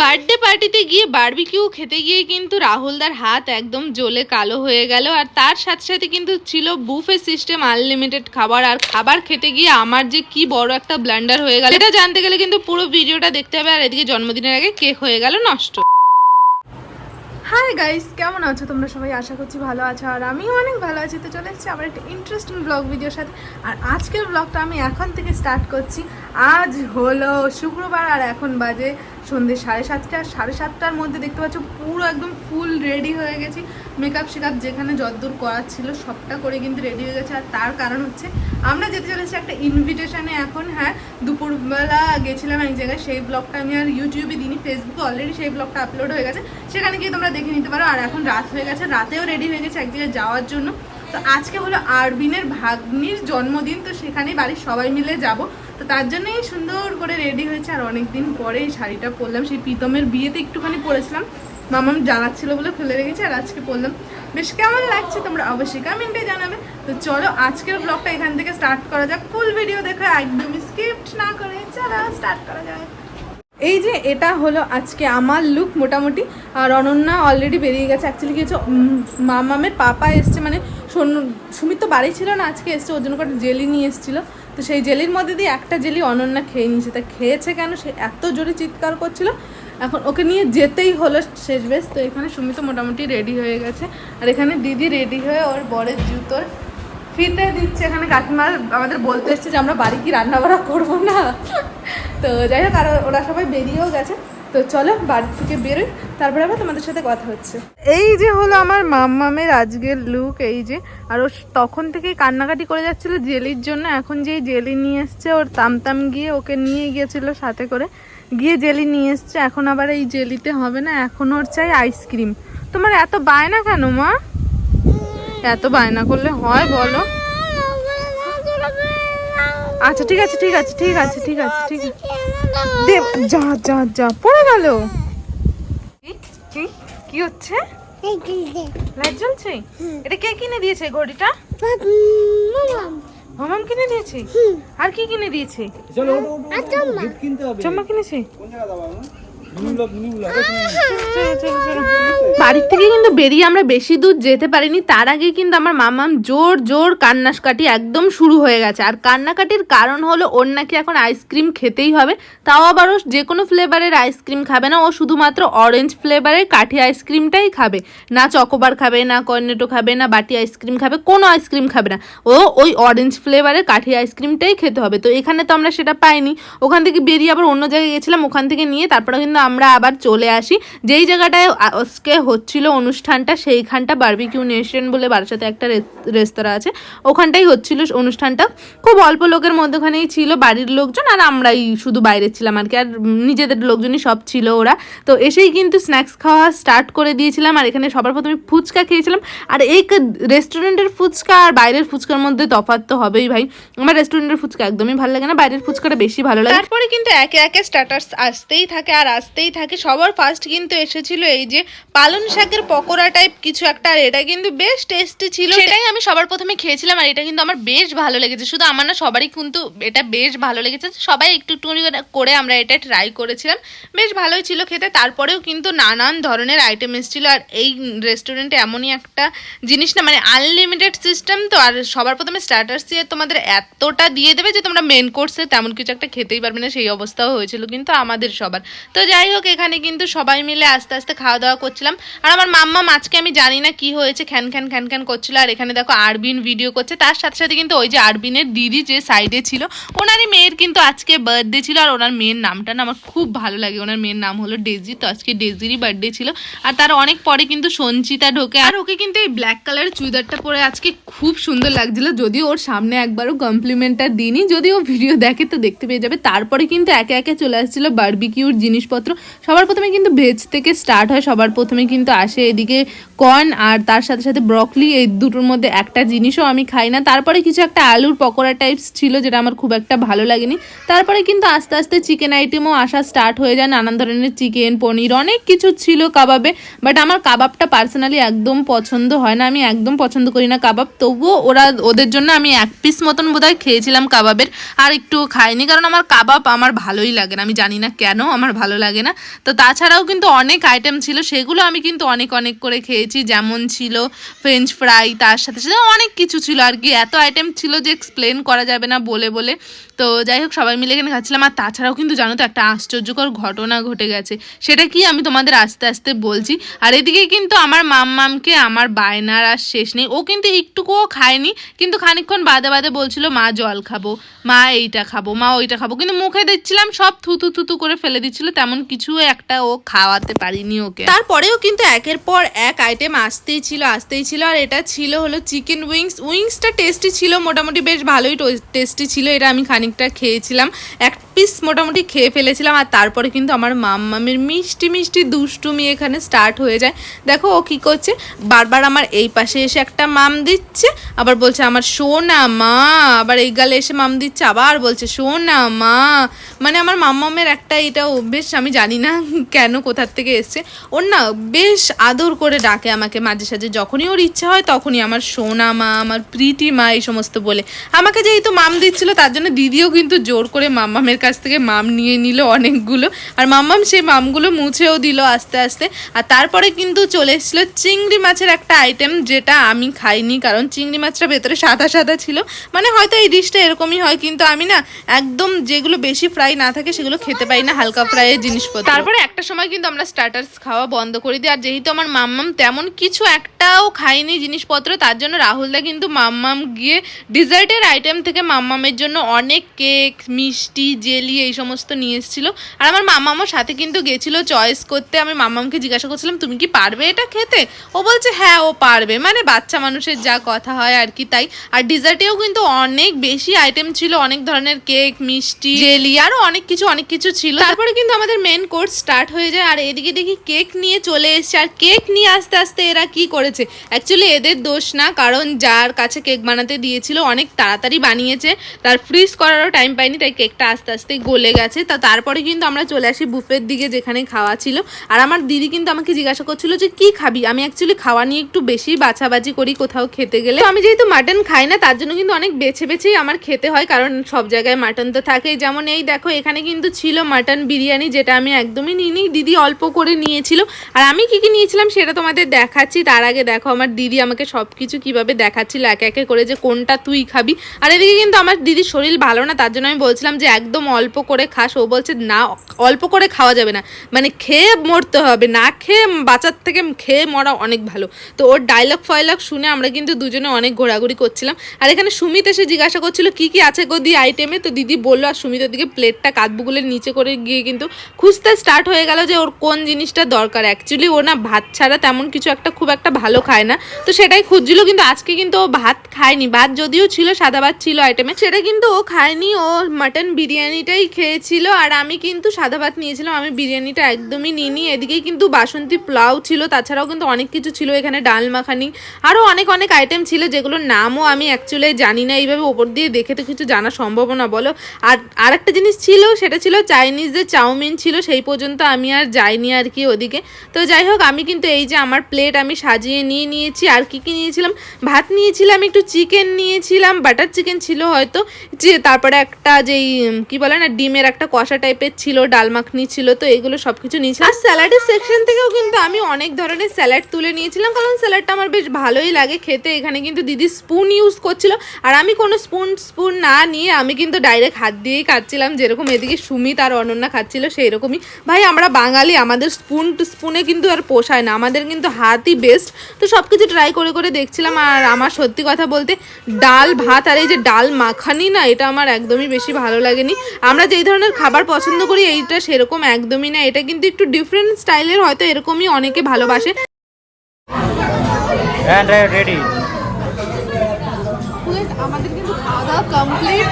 Birthday পার্টিতে গিয়ে barbecue খেতে গিয়ে কিন্তু রাহুলদার হাত একদম জ্বলে কালো হয়ে গেল। আর তার সাথে সাথে কিন্তু ছিল বুফে সিস্টেম আনলিমিটেড খাবার। আর খাবার খেতে গিয়ে আমার যে কি বড় একটা ব্লান্ডার হয়ে গেল, এটা জানতে গেলে কিন্তু পুরো ভিডিওটা দেখতে হবে। আর এদিকে জন্মদিনের আগে কেক হয়ে গেল, নষ্ট। হাই গাইস কেমন আছো? তোমরা সবাই আশা করছি ভালো আছো আর আমিও অনেক ভালো আছি। তো চলে এসেছি আবার একটা ইন্টারেস্টিং ব্লগ ভিডিওর সাথে। আর আজকের ব্লগটা আমি এখন থেকে স্টার্ট করছি। আজ হলো শুক্রবার আর এখন বাজে সন্ধ্যে সাড়ে সাতটা। সাড়ে সাতটার মধ্যে দেখতে পাচ্ছ পুরো একদম ফুল রেডি হয়ে গেছি। মেকআপ শেকআপ যেখানে যতদূর করার ছিল সবটা করে কিন্তু রেডি হয়ে গেছে। আর তার কারণ হচ্ছে আমরা যেতে চলেছি একটা ইনভিটেশনে এখন হ্যাঁ। দুপুরবেলা গেছিলাম এক জায়গায়, সেই ব্লগটা আমি আর ইউটিউবে দিনই ফেসবুকে অলরেডি সেই ব্লগটা আপলোড হয়ে গেছে। সেখানে গিয়ে তোমরা দেখে নিতে পারো। আর এখন রাত হয়ে গেছে, রাতেও রেডি হয়ে গেছে এক জায়গায় যাওয়ার জন্য। তো আজকে হলো আরবিনের ভাগ্নির জন্মদিন, তো সেখানে বাড়ির সবাই মিলে যাব। তো তার জন্যই সুন্দর করে রেডি হয়েছে। আর অনেকদিন পরে এই শাড়িটা পরলাম। সেই প্রীতমের বিয়েতে একটুখানি পরেছিলাম। মামাম জ্বালাচ্ছিল বলে ফেলে রেখেছি, আর আজকে পরলাম। বেশ কেমন লাগছে তোমরা অবশ্যই কমেন্টে জানাবে। তো চলো আজকের ব্লগটা এখান থেকে স্টার্ট করা যাক। ফুল ভিডিও দেখো একদমই স্কিপ্ট না করে, চলো স্টার্ট করা যাক। এই যে এটা হলো আজকে আমার লুক মোটামুটি। আর অনন্যা অলরেডি বেরিয়ে গেছে। অ্যাকচুয়ালি কি হচ্ছে মামামের পাপা এসছে মানে সুমিত তো বাড়ি ছিল না, আজকে এসছে, ওর জন্য একটা জেলি নিয়ে এসেছিল। তো সেই জেলির মধ্যে দিয়ে একটা জেলি অনন্যা খেয়ে নিয়েছে। তা খেয়েছে কেন? সে এত জোরে চিৎকার করছিল। এখন ওকে নিয়ে যেতেই হলো শেষ বেশ তো এখানে সুমিত মোটামুটি রেডি হয়ে গেছে। আর এখানে দিদি রেডি হয়ে ওর বরের জুতোর ফিতে দিচ্ছে এখানে কাকিমার আমাদের বলতে এসছে যে আমরা বাড়ি কি রান্না বান্না করব না। তো যাই হোক, আর ওরা সবাই বেরিয়েও গেছে। তো চলো, বাড়ি থেকে বেরোই। তারপরে আবার তোমাদের সাথে কথা হচ্ছে। এই যে হলো আমার মাম্মামের আজকের লুক এই যে, আর ও তখন থেকেই কান্নাকাটি করে যাচ্ছিল জেলির জন্য। এখন যেই জেলি নিয়ে এসছে, ওর তামতাম গিয়ে ওকে নিয়ে গিয়েছিল সাথে করে। গিয়ে জেলি নিয়ে এসছে। এখন আবার এই জেলিতে হবে না। এখন ওর চাই আইসক্রিম তোমার এত বায়না কেন, মা? এত বায়না করলে হয় বলো? আচ্ছা ঠিক আছে ঠিক আছে ঠিক আছে ঠিক আছে ঠিক আছে। দে যা যা যা পড়ে গেল। কি? হচ্ছে? লাইট জ্বলছে? এটা কে কিনে দিয়েছে ঘড়িটা? মামাম কিনে দিয়েছে? আর কি কিনে দিয়েছে? চম্মা কিনেছে? কোন জায়গা বাড়ির থেকে কিন্তু বেরিয়ে আমরা বেশি দূর যেতে পারিনি তার আগে কিন্তু আমার মামাম জোর জোর কান্নাকাটি একদম শুরু হয়ে গেছে। আর কান্নাকাটির কারণ হলো ওর নাকি এখন আইসক্রিম খেতেই হবে তাও আবার ও যে কোনো ফ্লেভারের আইসক্রিম খাবে না ও শুধুমাত্র অরেঞ্জ ফ্লেভারের কাঠি আইসক্রিমটাই খাবে। না চকোবার খাবে না কর্নেটো খাবে না বাটি আইসক্রিম খাবে কোনো আইসক্রিম খাবে না। ও ওই অরেঞ্জ ফ্লেভারের কাঠি আইসক্রিমটাই খেতে হবে। তো এখানে তো আমরা সেটা পাইনি। ওখান থেকে বেরিয়ে আবার অন্য জায়গায় গেছিলাম ওখান থেকে নিয়ে তারপরে কিন্তু আমরা আবার চলে আসি। যেই জায়গাটায় আজকে হচ্ছিল অনুষ্ঠানটা, সেইখানটা বারবিকিউ নেশন বলে বারাসাতে একটা রেস্তোরাঁ আছে। ওখানটাই হচ্ছিল অনুষ্ঠানটা। খুব অল্প লোকের মধ্যখানেই ছিল বাড়ির লোকজন আর আমরাই শুধু বাইরে ছিলাম আর কি। আর নিজেদের লোকজনই সব ছিল ওরা। তো এসেই কিন্তু স্ন্যাক্স খাওয়া স্টার্ট করে দিয়েছিলাম আর এখানে সবার প্রথমে ফুচকা খেয়েছিলাম। আর এই রেস্টুরেন্টের ফুচকা আর বাইরের ফুচকার মধ্যে তফাৎ তো হবেই ভাই। আমার রেস্টুরেন্টের ফুচকা একদমই ভালো লাগে না, বাইরের ফুচকাটা বেশি ভালো লাগে। তারপরে কিন্তু একে একে স্টার্টার্স আসতেই থাকে আর আসতেই থাকে। সবার ফার্স্ট কিন্তু এসেছিল এই যে পালন শাকের পকোড়া টাইপ কিছু একটা, আর এটা কিন্তু বেশ টেস্টি ছিল। সেটাই আমি সবার প্রথমে খেয়েছিলাম, আর এটা কিন্তু আমার বেশ ভালো লেগেছে। শুধু আমার না, সবারই কিন্তু এটা বেশ ভালো লেগেছে। সবাই একটু একটু করে আমরা এটা ট্রাই করেছিলাম। বেশ ভালোই ছিল খেতে। তারপরেও কিন্তু নানান ধরনের আইটেম এসেছিল, আর এই রেস্টুরেন্টে এমনই একটা জিনিস না মানে আনলিমিটেড সিস্টেম তো। আর সবার প্রথমে স্টার্টার্স দিয়ে তোমাদের এতটা দিয়ে দেবে যে তোমরা মেন কোর্সে তেমন কিছু একটা খেতেই পারবে না। সেই অবস্থাও হয়েছিল কিন্তু আমাদের সবার। তো যাই হোক, এখানে কিন্তু সবাই মিলে আস্তে আস্তে খাওয়া দাওয়া করছিলাম। আর আমার মাম্মা মাছকে আমি জানি না কি হয়েছে, খ্যান খ্যান খ্যান খ্যান করছিল। আর এখানে দেখো আরবিন ভিডিও করছে। তার সাথে সাথে কিন্তু ওই যে আরবিনের দিদি যে সাইডে ছিল, ওনারই মেয়ের কিন্তু আজকে বার্থডে ছিল। আর ওনার মেয়ের নামটা না আমার খুব ভালো লাগে। ওনার মেয়ের নাম হলো ডেজি তো আজকে ডেজিরই বার্থডে ছিল। আর তার অনেক পরে কিন্তু সঞ্চিতা ঢোকে। আর ওকে কিন্তু এই ব্ল্যাক কালারের চুড়িদারটা পরে আজকে খুব সুন্দর লাগছিল। যদিও ওর সামনে একবারও কমপ্লিমেন্টটা দিইনি। যদি ও ভিডিও দেখে তো দেখতে পেয়ে যাবে। তারপরে কিন্তু একে একে চলে আসছিল বার্বিকিউর জিনিসপত্র সবার প্রথমে কিন্তু ভেজ থেকে স্টার্ট হয়, সবার প্রথমে কিন্তু আসে এদিকে কর্ন আর তার সাথে সাথে ব্রকলি এই দুটোর মধ্যে একটা জিনিসও আমি খাই না। তারপরে কিছু একটা আলুর পকোড়া টাইপস ছিল যেটা আমার খুব একটা ভালো লাগেনি। তারপরে কিন্তু আস্তে আস্তে চিকেন আইটেমও আসা স্টার্ট হয়ে যায়, নানান ধরনের চিকেন পনির, অনেক কিছু ছিল কাবাবে বাট আমার কাবাবটা পার্সোনালি একদম পছন্দ হয় না। আমি একদম পছন্দ করি না কাবাব, তবুও ওরা, ওদের জন্য আমি এক পিস মতন বোধহয় খেয়েছিলাম কাবাবের, আর একটু খাইনি, কারণ আমার কাবাব আমার ভালোই লাগে না। আমি জানি না কেন, আমার ভালো লাগে লাগে না। তো তাছাড়াও কিন্তু অনেক আইটেম ছিল, সেগুলো আমি কিন্তু অনেক অনেক করে খেয়েছি। যেমন ছিল ফ্রেঞ্চ ফ্রাই তার সাথে সাথে অনেক কিছু ছিল আর কি। এত আইটেম ছিল যে এক্সপ্লেন করা যাবে না বলে বলে। তো যাই হোক, সবাই মিলে এখানে খাচ্ছিলাম। আর তাছাড়াও কিন্তু জানো তো, একটা আশ্চর্যকর ঘটনা ঘটে গেছে। সেটা কি আমি তোমাদের আস্তে আস্তে বলছি। আর এদিকে কিন্তু আমার মাম্মামকে আমার বায়নার আর শেষ নেই। ও কিন্তু একটুকুও খায়নি, কিন্তু খানিকক্ষণ বাদে বাদে বলছিল, মা, জল খাব। মা, এইটা খাব। মা, ওইটা খাব। কিন্তু মুখে দিচ্ছিলাম সব থুতু থুতু করে ফেলে দিচ্ছিল। তেমন কিছু একটা ও খাওয়াতে পারিনি ওকে। তারপরেও কিন্তু একের পর এক আইটেম আসতেই ছিল আসতেই ছিল। আর এটা ছিল হলো চিকেন উইংস উইংসটা টেস্টি ছিল, মোটামুটি বেশ ভালোই টেস্টি ছিল, এটা আমি খানিকটা খেয়েছিলাম। এক পিস মোটামুটি খেয়ে ফেলেছিলাম আর তারপরে কিন্তু আমার মাম্মামের মিষ্টি মিষ্টি দুষ্টুমি এখানে স্টার্ট হয়ে যায়। দেখো ও কী করছে? বারবার আমার এই পাশে এসে একটা মাম দিচ্ছে, আবার বলছে, আমার সোনা মা। আবার এই গালে এসে মাম দিচ্ছে, আবার বলছে, সোনা মা। মানে আমার মাম্মামের একটা এটা অভ্যেস, আমি জানি না কেন কোথার থেকে এসছে। ওর না বেশ আদর করে ডাকে আমাকে মাঝে সাঝে। যখনই ওর ইচ্ছা হয় তখনই আমার সোনা মা, আমার প্রীতি মা এই সমস্ত বলে। আমাকে যেহেতু মাম দিচ্ছিল, তার জন্য দিদিও কিন্তু জোর করে মাম্মামের কাছ থেকে মাম নিয়ে নিল অনেকগুলো। আর মাম্মাম সেই মামগুলো মুছেও দিল আস্তে আস্তে। আর তারপরে কিন্তু চলে এসেছিল চিংড়ি মাছের একটা আইটেম যেটা আমি খাইনি, কারণ চিংড়ি মাছটা ভেতরে সাদা সাদা ছিল। মানে হয়তো এই ডিশটা এরকমই হয়, কিন্তু আমি না একদম যেগুলো বেশি ফ্রাই না থাকে সেগুলো খেতে পারি না, হালকা ফ্রাইয়ের জিনিসপত্র। তারপরে একটা সময় কিন্তু আমরা স্টার্টার্স খাওয়া বন্ধ করে দিই, আর যেহেতু আমার মাম্মাম তেমন কিছু একটাও খাইনি জিনিসপত্র, তার জন্য রাহুলদা কিন্তু মাম্মাম গিয়ে ডিজার্টের আইটেম থেকে মাম্মামের জন্য অনেক কেক মিষ্টি জেলি এই সমস্ত নিয়ে এসেছিল। আর আমার মাম্মামও সাথে কিন্তু গেছিল চয়েস করতে। আমি মাম্মামকে জিজ্ঞাসা করছিলাম তুমি কি পারবে এটা খেতে? ও বলছে হ্যাঁ ও পারবে। মানে বাচ্চা মানুষের যা কথা হয় আর কি তাই। আর ডিজার্টেও কিন্তু অনেক বেশি আইটেম ছিল অনেক ধরনের কেক মিষ্টি জেলি আরও অনেক কিছু অনেক কিছু ছিল। তারপরে কিন্তু আমাদের মেন কোর্স স্টার্ট হয়ে যায়। আর এদিকে দেখি কেক নিয়ে চলে এসছে। আর কেক নিয়ে আস্তে আস্তে এরা কি করেছে? অ্যাকচুয়ালি এদের দোষ না কারণ যার কাছে কেক বানাতে দিয়েছিল অনেক তাড়াতাড়ি বানিয়েছে। তার ফ্রিজ করারও টাইম পাইনি, তাই কেকটা আস্তে আস্তে গলে গেছে। তা তারপরে কিন্তু আমরা চলে আসি বুফের দিকে যেখানে খাওয়া ছিল। আর আমার দিদি কিন্তু আমাকে জিজ্ঞাসা করছিল যে, কি খাবি? আমি অ্যাকচুয়ালি খাওয়া নিয়ে একটু বেশি বাছাবাছি করি কোথাও খেতে গেলে। আমি যেহেতু মাটন খাই না, তার জন্য কিন্তু অনেক বেছে বেছেই আমার খেতে হয়, কারণ সব জায়গায় মাটন তো থাকেই। যেমন এই দেখো, এখানে কিন্তু ছিল মাটন বিরিয়ানি, যেটা আমি একদমই নিইনি। দিদি অল্প করে নিয়েছিল। আর আমি কি কি নিয়েছিলাম সেটা তোমাদের দেখাচ্ছি। তার আগে দেখো, আমার দিদি আমাকে সব কিছু কীভাবে দেখাচ্ছিল, একে একে করে যে কোনটা তুই খাবি। আর এদিকে কিন্তু আমার দিদির শরীর ভালো না তার জন্য আমি বলছিলাম যে একদম অল্প করে খাস। ও বলছে, না, অল্প করে খাওয়া যাবে না। মানে খেয়ে মরতে হবে, না খেয়ে বাচ্চার থেকে খেয়ে মরা অনেক ভালো। তো ওর ডায়লগ ফয়লগ শুনে আমরা কিন্তু দুজনে অনেক ঘোরাঘুরি করছিলাম। আর এখানে সুমিত এসে জিজ্ঞাসা করছিল, কি কি আছে গো দি আইটেমে তো দিদি বলল, আর সুমিতের দিকে প্লেটটা কাতবুগুলের নিচে করে গিয়ে কিন্তু খুঁজতে স্টার্ট হয়ে গেল যে ওর কোন জিনিসটা দরকার। অ্যাকচুয়ালি ও না ভাত ছাড়া তেমন কিছু একটা খুব একটা ভালো খায় না। তো সেটাই খুঁজছিল, কিন্তু আজকে কিন্তু ও ভাত খায়নি। ভাত যদিও ছিল, সাদা ভাত ছিল আইটেমে সেটা কিন্তু ও খায়নি। ও মাটন বিরিয়ানিটাই খেয়েছিল, আর আমি কিন্তু সাদা ভাত নিয়েছিলাম, আমি বিরিয়ানিটা একদমই নিইনি। এদিকেই কিন্তু বাসন্তী পোলাও ছিল, তাছাড়াও কিন্তু অনেক কিছু ছিল, এখানে ডাল মাখানি আরও অনেক অনেক আইটেম ছিল, যেগুলোর নামও আমি অ্যাকচুয়ালি জানি না, এইভাবে ওপর দিয়ে দেখে তো কিছু জানা সম্ভব না, বলো। আর আরেকটা জিনিস ছিল, সেটা ছিল চাইনিজের চাউমিন ছিল, সেই পর্যন্ত আমি আর যাইনি আর কি ওদিকে। তো যাই হোক, আমি কিন্তু এই যে আমার প্লেট আমি সাজিয়ে নিয়ে নিয়েছি, আর কি কি নিয়েছিলাম? ভাত নিয়েছিলাম, একটু চিকেন নিয়েছিলাম বাটার চিকেন ছিল হয়তো, যে তারপরে একটা যেই কি বলে না, ডিমের একটা কষা টাইপের ছিল, ডাল মাখনি ছিল, তো এগুলো সব কিছু নিয়েছিলাম। আর স্যালাডের সেকশন থেকেও কিন্তু আমি অনেক ধরনের স্যালাড তুলে নিয়েছিলাম, কারণ স্যালাডটা আমার বেশ ভালোই লাগে খেতে। এখানে কিন্তু দিদি স্পুন ইউজ করছিল, আর আমি কোনো স্পুন স্পুন না নিয়ে আমি কিন্তু ডাইরেক্ট হাত দিয়েই খাচ্ছিলাম, যেরকম এদিকে সুমিত আর অনন্যা খাচ্ছিল সেই রকমই ভাই, আমরা বাঙালি, আমাদের স্পুন টু স্পুনে কিন্তু আর পোষায় না, আমাদের কিন্তু হাতই বেস্ট তো সব কিছু ট্রাই করে করে দেখছিলাম, আর আমার সত্যি কথা বলতে, ডাল ভাত আর এই যে ডাল মাখানি না, এটা আমার একদমই বেশি ভালো লাগেনি। আমরা যেই ধরনের খাবার পছন্দ করি এইটা সেরকম একদমই না। এটা কিন্তু একটু ডিফারেন্ট স্টাইলের হয়তো এরকমই অনেকে ভালোবাসে। And আমাদের কিন্তু খাওয়া দাওয়া কমপ্লিট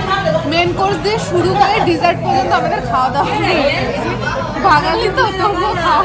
মেন কোর্স দিয়ে শুরু করে ডিজার্ট পর্যন্ত আমাদের খাওয়া দাওয়া বাঙালি তো তবুও খাওয়া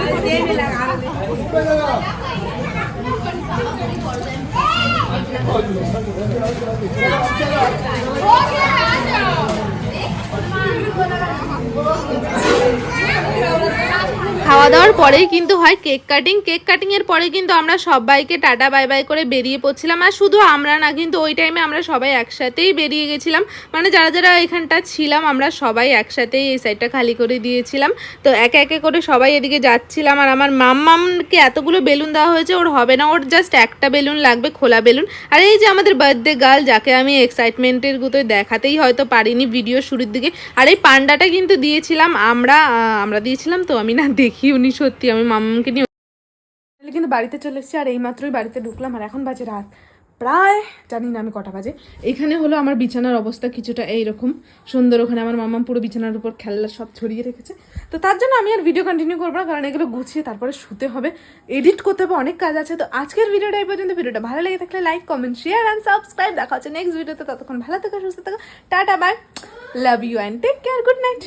খাওয়া দাওয়ার পরেই কিন্তু হয় কেক কাটিং। কেক কাটিং এর পরে কিন্তু আমরা সবাইকে টাটা, বাই বাই করে বেরিয়ে পড়ছিলাম। আর শুধু আমরা না, কিন্তু ওই টাইমে আমরা সবাই একসাথেই বেরিয়ে গেছিলাম। মানে যারা যারা এখানটা ছিলাম, আমরা সবাই একসাথেই এই সাইডটা খালি করে দিয়েছিলাম। তো একে একে করে সবাই এদিকে যাচ্ছিলাম। আর আমার মাম্মামকে এতগুলো বেলুন দেওয়া হয়েছে, ওর হবে না। ওর জাস্ট একটা বেলুন লাগবে, খোলা বেলুন। আর এই যে আমাদের বার্থডে গার্ল যাকে আমি এক্সাইটমেন্টের গুতোয় দেখাতেই হয়তো পারিনি ভিডিও শুরুর দিকে। আর এই পান্ডাটা কিন্তু দিয়েছিলাম আমরা আমরা দিয়েছিলাম তো, আমি না দেখি উনি সত্যি, আমি মাম্মামকে নিয়ে কিন্তু বাড়িতে চলে এসেছি, আর এইমাত্রই বাড়িতে ঢুকলাম, আর এখন বাজে রাত। প্রায়, জানি না আমি কটা বাজে। এখানে হলো আমার বিছানার অবস্থা কিছুটা এইরকম। সুন্দর, ওখানে আমার মামা পুরো বিছানার উপর খেলনা সব ছড়িয়ে রেখেছে। তো তার জন্য আমি আর ভিডিও কন্টিনিউ করব না, কারণ এগুলো গুছিয়ে তারপরে শুতে হবে। এডিট করতে হবে, অনেক কাজ আছে। তো আজকের ভিডিওটা এই পর্যন্ত। ভিডিওটা ভালো লেগে থাকলে like comment share and subscribe দেখা হচ্ছে নেক্সট ভিডিওতে ততক্ষণ ভালো থেকো, সুস্থ থাকো। Tata bye love you and take care good night